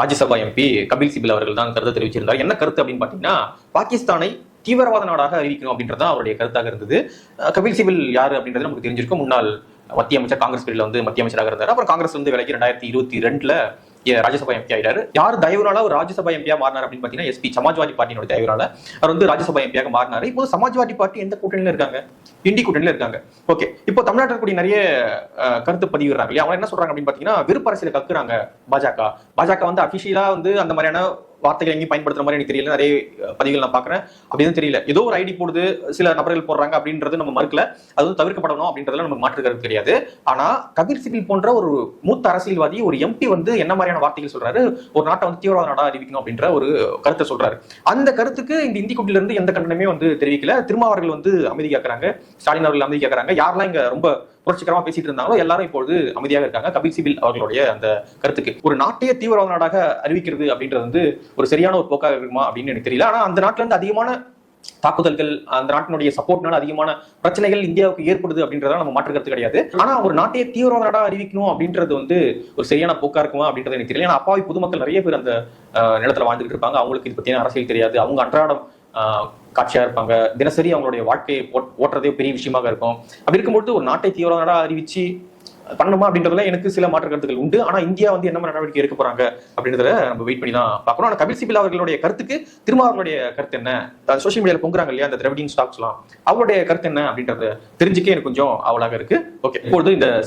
Rajya Sabha MP Kapil CIBIL அவர்கள் தான் கருத்தை தெரிவிச்சிருந்தார். என்ன கருத்து அப்படின்னு பார்த்தீங்கன்னா பாகிஸ்தானை தீவிரவாத நாடாக அறிவிக்கணும் அப்படின்றது தான் அவருடைய கருத்தாக இருந்தது. கபில் சிபில் யார் அப்படின்றது நமக்கு தெரிஞ்சிருக்கும். முன்னாள் மத்திய அமைச்சர் காங்கிரஸ் பிரிவில் வந்து மத்திய அமைச்சராக இருந்தார். அப்புறம் காங்கிரஸ் வந்து விலைக்கு ரெண்டாயிரத்தி இருபத்தி ரெண்டுல ராஜ்யசபா எம்பி ஆயிட்டாரு. யார் தயவுனால ஒரு ராஜ்யசபா எம்பியா மாறினார் அப்படின்னு பாத்தீங்கன்னா எஸ்பி சமாஜ்வாதி பார்ட்டியோட தயவுனால அவர் வந்து ராஜ்யசபா எம்பியாக மாறினாரு. இப்போ சமாஜ்வாதி பார்ட்டி எந்த கூட்டணியில இருக்காங்க? இண்டி கூட்டணியில இருக்காங்க. ஓகே. இப்போ தமிழ்நாட்டில் கூடிய நிறைய கருத்து பதிவிடுறாங்க இல்லையா? அவங்க என்ன சொல்றாங்க அப்படின்னு பாத்தீங்கன்னா விருப்ப அரசியல் கக்குறாங்க பாஜக. பாஜக வந்து அபிஷியலா வந்து அந்த மாதிரியான வார்த்தைகள் எங்கேயும் பயன்படுத்துற மாதிரி எனக்கு தெரியல. நிறைய பதிவுகள் நான் பாக்குறேன் அப்படின்னு தெரியல. ஏதோ ஒரு ஐடி போடுது சில நபர்கள் போடுறாங்க அப்படின்றது நம்ம மறுக்கல. அது வந்து தவிர்க்கப்படணும் அப்படின்றதுல நமக்கு மாற்று கருத்து கிடையாது. ஆனா கபீர் சிபில் போன்ற ஒரு மூத்த அரசியல்வாதி ஒரு எம்பி வந்து என்ன மாதிரியான வார்த்தைகள் சொல்றாரு? ஒரு நாட்டை வந்து தீவிரவாத நாடா அறிவிக்கணும் அப்படின்ற ஒரு கருத்தை சொல்றாரு. அந்த கருத்துக்கு இந்த இந்தி கூட்டில இருந்து எந்த கண்டனமே வந்து தெரிவிக்கல. திருமாவர்கள் வந்து அமைதி கேட்கறாங்க. ஸ்டாலின் அவர்கள் அமைதி கேட்கறாங்க. யாரெல்லாம் இங்க ரொம்ப புரட்சிகரமா பேசிட்டு இருந்தாங்களோ எல்லாரும் இப்பொழுது அமைதியாக இருக்காங்க. கபில் சிபில் அவர்களுடைய அந்த கருத்துக்கு. ஒரு நாட்டையே தீவிரவாத நாடாக அறிவிக்கிறது அப்படின்றது வந்து ஒரு சரியான ஒரு போக்காக இருக்குமா அப்படின்னு எனக்கு தெரியல. ஆனா அந்த நாட்டுல இருந்து அதிகமான தாக்குதல்கள் அந்த நாட்டினுடைய சப்போர்ட்னால அதிகமான பிரச்சனைகள் இந்தியாவுக்கு ஏற்படுது அப்படின்றத நம்ம மாற்று கருத்து கிடையாது. ஆனா ஒரு நாட்டையே தீவிரவாத நாடா அறிவிக்கணும் அப்படின்றது வந்து ஒரு சரியான போக்கா இருக்குமா அப்படின்றது எனக்கு தெரியல. ஏன்னா அப்பாவி பொதுமக்கள் நிறைய பேர் அந்த நிலத்துல வாழ்ந்துட்டு இருப்பாங்க. அவங்களுக்கு இது பத்தின அரசியல் தெரியாது. அவங்க அன்றாடம் காட்சியாக இருப்பாங்க. தினசரி அவங்களுடைய வாழ்க்கையை ஓட்- ஓட்டுறதே பெரிய விஷயமாக இருக்கும். அப்படி இருக்கும்போது ஒரு நாட்டை தீவிரவாத நாடா அறிவிச்சு பண்ணணுமா அப்படின்றதுல எனக்கு சில மாற்று கருத்துக்கள் உண்டு. ஆனா இந்தியா வந்து என்ன நடவடிக்கை எடுக்க போறாங்க அப்படின்றத நம்ம வெயிட் பண்ணி தான் பார்க்கணும். ஆனா கபில் சிபில் அவர்களுடைய கருத்துக்கு திரும்ப அவர்களுடைய கருத்து என்ன? சோசியல் மீடியால பொங்குறாங்க இல்லையா அந்த திரவிடியன் ஸ்டாக்ஸ்லாம் அவருடைய கருத்து என்ன அப்படின்றத தெரிஞ்சுக்க எனக்கு கொஞ்சம் அவலாக இருக்கு. ஓகே இப்பொழுது இந்த